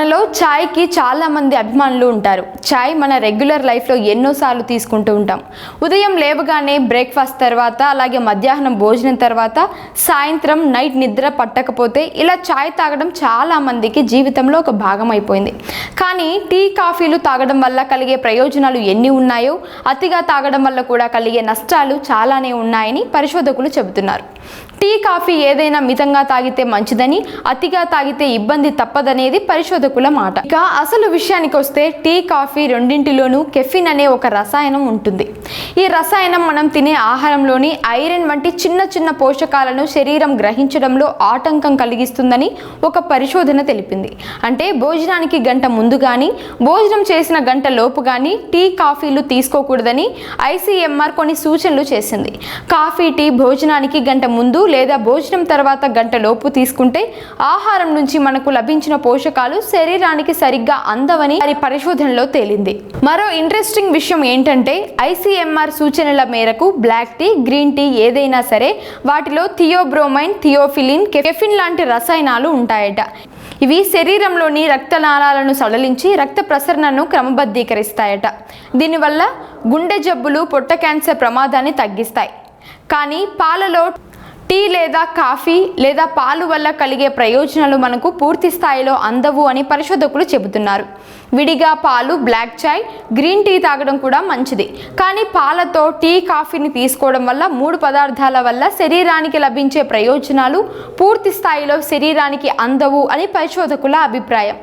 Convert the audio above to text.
మనలో ఛాయ్కి చాలామంది అభిమానులు ఉంటారు. ఛాయ్ మన రెగ్యులర్ లైఫ్లో ఎన్నోసార్లు తీసుకుంటూ ఉంటాం. ఉదయం లేవగానే బ్రేక్ఫాస్ట్ తర్వాత అలాగే మధ్యాహ్నం భోజనం తర్వాత సాయంత్రం నైట్ నిద్ర పట్టకపోతే ఇలా ఛాయ్ తాగడం చాలా మందికి జీవితంలో ఒక భాగం అయిపోయింది కానీ టీ కాఫీలు తాగడం వల్ల కలిగే ప్రయోజనాలు ఎన్ని ఉన్నాయో అతిగా తాగడం వల్ల కూడా కలిగే నష్టాలు చాలానే ఉన్నాయని పరిశోధకులు చెబుతున్నారు. టీ కాఫీ ఏదైనా మితంగా తాగితే మంచిదని అతిగా తాగితే ఇబ్బంది తప్పదనేది పరిశోధకులు మాట. ఇక అసలు విషయానికి వస్తే టీ కాఫీ రెండింటిలోనూ కెఫిన్ అనే ఒక రసాయనం ఉంటుంది. ఈ రసాయనం మనం తినే ఆహారంలోని ఐరన్ వంటి చిన్న చిన్న పోషకాలను శరీరం గ్రహించడంలో ఆటంకం కలిగిస్తుందని ఒక పరిశోధన తెలిపింది. అంటే భోజనానికి గంట ముందు కానీ భోజనం చేసిన గంట లోపు కానీ టీ కాఫీలు తీసుకోకూడదని ఐసీఎంఆర్ కొన్ని సూచనలు చేసింది. కాఫీ టీ భోజనానికి గంట ముందు లేదా భోజనం తర్వాత గంట లోపు తీసుకుంటే ఆహారం నుంచి మనకు లభించిన పోషకాలు శరీరానికి సరిగ్గా అందవని వారి పరిశోధనలో తేలింది. మరో ఇంట్రెస్టింగ్ విషయం ఏంటంటే ఐసీఎంఆర్ సూచనల మేరకు బ్లాక్ టీ గ్రీన్ టీ ఏదైనా సరే వాటిలో థియోబ్రోమైన్ థియోఫిలిన్ కెఫిన్ లాంటి రసాయనాలు ఉంటాయట. ఇవి శరీరంలోని రక్తనాళాలను సడలించి రక్త ప్రసరణను క్రమబద్ధీకరిస్తాయట. దీనివల్ల గుండె జబ్బులు పొట్ట క్యాన్సర్ ప్రమాదాన్ని తగ్గిస్తాయి. కానీ పాలలో టీ లేదా కాఫీ లేదా పాలు వల్ల కలిగే ప్రయోజనాలు మనకు పూర్తి స్థాయిలో అందవు అని పరిశోధకులు చెబుతున్నారు. విడిగా పాలు బ్లాక్ చాయ్ గ్రీన్ టీ తాగడం కూడా మంచిది. కానీ పాలతో టీ కాఫీని తీసుకోవడం వల్ల మూడు పదార్థాల వల్ల శరీరానికి లభించే ప్రయోజనాలు పూర్తి స్థాయిలో శరీరానికి అందవు అని పరిశోధకుల అభిప్రాయం.